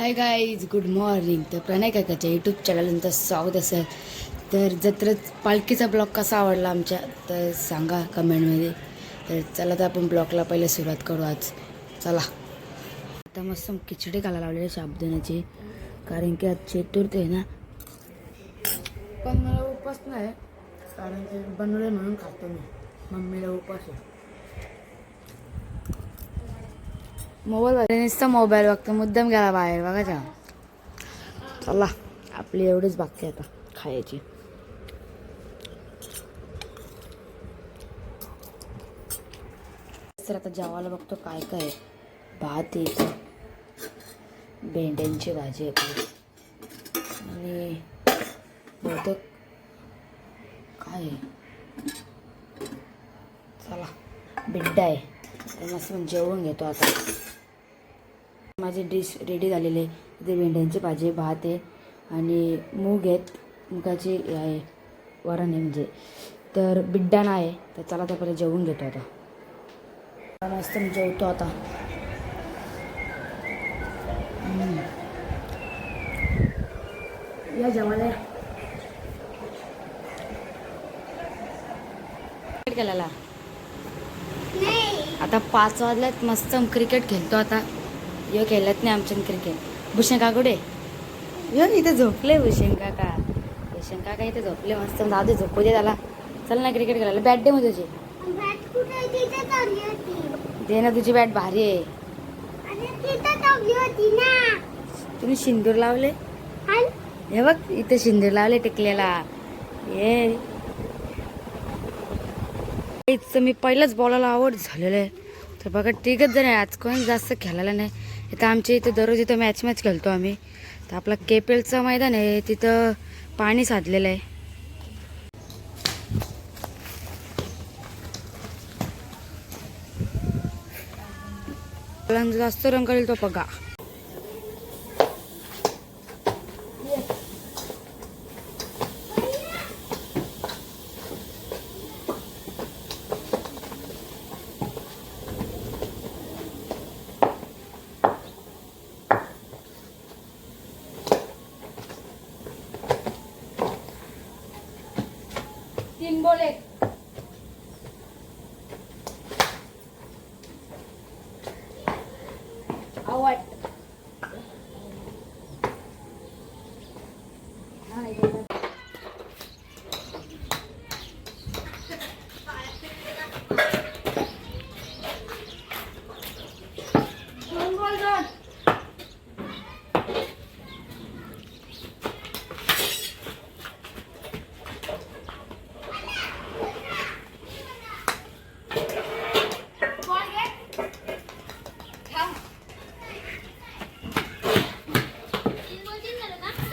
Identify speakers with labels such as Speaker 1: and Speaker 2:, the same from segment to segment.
Speaker 1: Hi guys good morning तर प्रणय काकाच्या YouTube चॅनलनंतर स्वागत असेल तर जत्रेत पालखीचा ब्लॉग कसा आवडला आमच्या? तर सांगा कमेंटमध्ये तर चला तर आपण ब्लॉगला पहिले सुरुवात करू आज. चला. आता मस्त खिचडी खायला लावलेली शाबदनाची कारण की आज चतुर्थ आहे ना. पण मला उपास नाही. कारण की बनवले म्हणून खातो मी. मम्मीला उपास आहे. मोबाईल नुसतं मोबाईल बघतो मुद्दाम गेला बाहेर बघा बघायचा. चला आपली एवढीच बाकी आता खायची. तर आता जेवायला बघतो काय काय आहे. भात आहे भेंड्यांची भाजी येते आणि बहुतेक काय आहे? चला बिड्डा आहे. तर मस्त जेवण जेवून घेतो आता. माझी डिश रेडी झालेली आहे. इथे भेंड्यांची भाजी भात आहे आणि मूग आहेत. मुगाची आहे. वरण आहे म्हणजे. तर बिड्डाणा आहे. तर चला तर पहिले जेवून घेतो आता. मस्त जेवतो आता. या जेवायला खेळायला? आता पाच वाजल्यात मस्त क्रिकेट खेळतो आता. यो खेळत नाही आमच्या क्रिकेट भूषण काकुडे? यो इथे झोपले भूषण काका. भूषण काका इथे झोपले मस्त. दादू झोपू दे त्याला. चल ना क्रिकेट खेळायला. बॅट दे मग तुझी.
Speaker 2: बॅट कुठे तिथे ठेवली होती.
Speaker 1: दे ना तुझी बॅट भारी आहे. तुम्ही सिंदूर लावले? हे बघ इथे सिंदूर लावले टिकलेला. ये. इथं मी पहिलंच बॉलाला आवड झालेलं आहे. तर बघा ठीकच जण आहे आज कोणी जास्त खेळायला नाही. इथं आमच्या इथं दररोज इथं मॅच मॅच खेळतो आम्ही. तर आपला केपेलचं मैदान आहे तिथं पाणी साधलेलं आहे. जास्त रंग तो बघा. तीन बोले आवड दोन बॉल दोन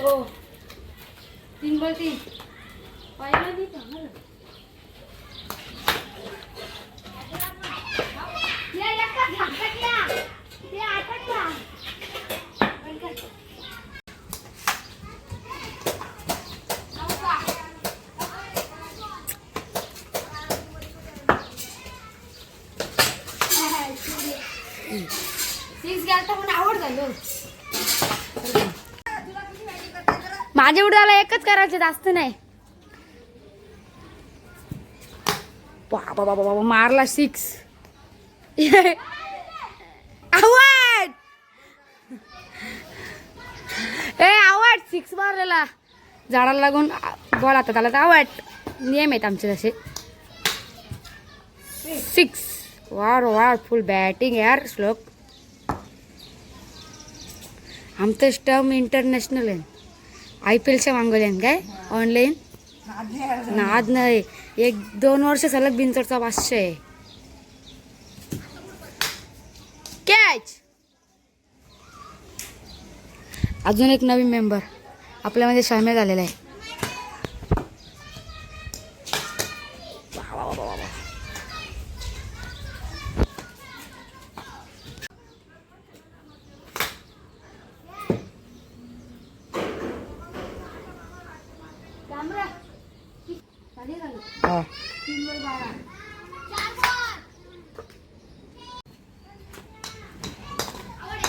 Speaker 1: हो. तीन बॉल तीन. पहिला मी चांगलं सिक्स गेलता पण आवड झालं माझ्या उडदाला एकच करायचं जास्त नाही. बाबा बाबा बाबा मारला सिक्स आवड ए आवड सिक्स मारलेला. झाडाला लागून बॉल आता त्याला तर आवड नियम आहेत आमचे तसे. सिक्स वार वार फुल बॅटिंग यार श्लोक. आमचं स्टम इंटरनॅशनल आहे. आय पी एलच्या मागवल्यान काय ऑनलाईन नाद नाही. एक दोन वर्ष सलग बिनचरचा पाचशे आहे. कॅच अजून एक नवीन मेंबर आपल्यामध्ये सामील झालेला आहे.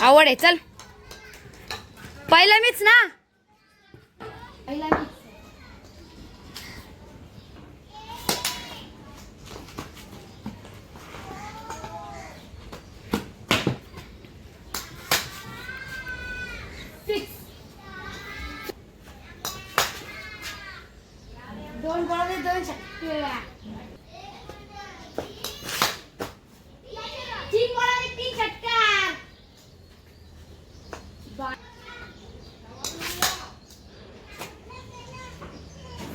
Speaker 1: आवड आहे चल. पहिला मीच ना. पहिला मीच. दोन बॉल दोन शक्य तीन बॉल तीन षटकार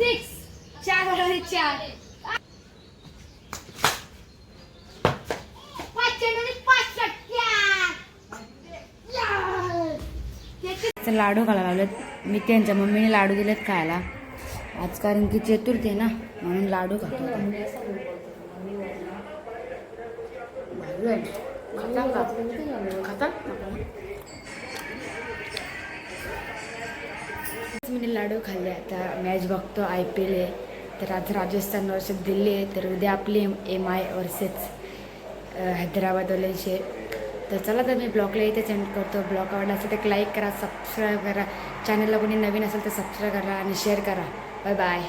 Speaker 1: सिक्स चार चार. लाडू खायला लावलेत मी त्यांच्या मम्मीने लाडू दिलेत खायला. आज कारण की चतुर्थी आहे ना म्हणून लाडू खातो. मी लाडू खाल्ले. आता मॅच बघतो आय पी एल आहे तर आज राजस्थान वर्षात दिल्ली आहे तर उद्या आपली एम आय वर्सेस हैदराबादवाल्यांची आहे. तर चला तर मी ब्लॉगला इथे सेंड करतो. ब्लॉग आवडला असेल तर एक लाईक करा सबस्क्राईब करा. चॅनलला कोणी नवीन असेल तर सबस्क्राईब करा आणि शेअर करा. Bye bye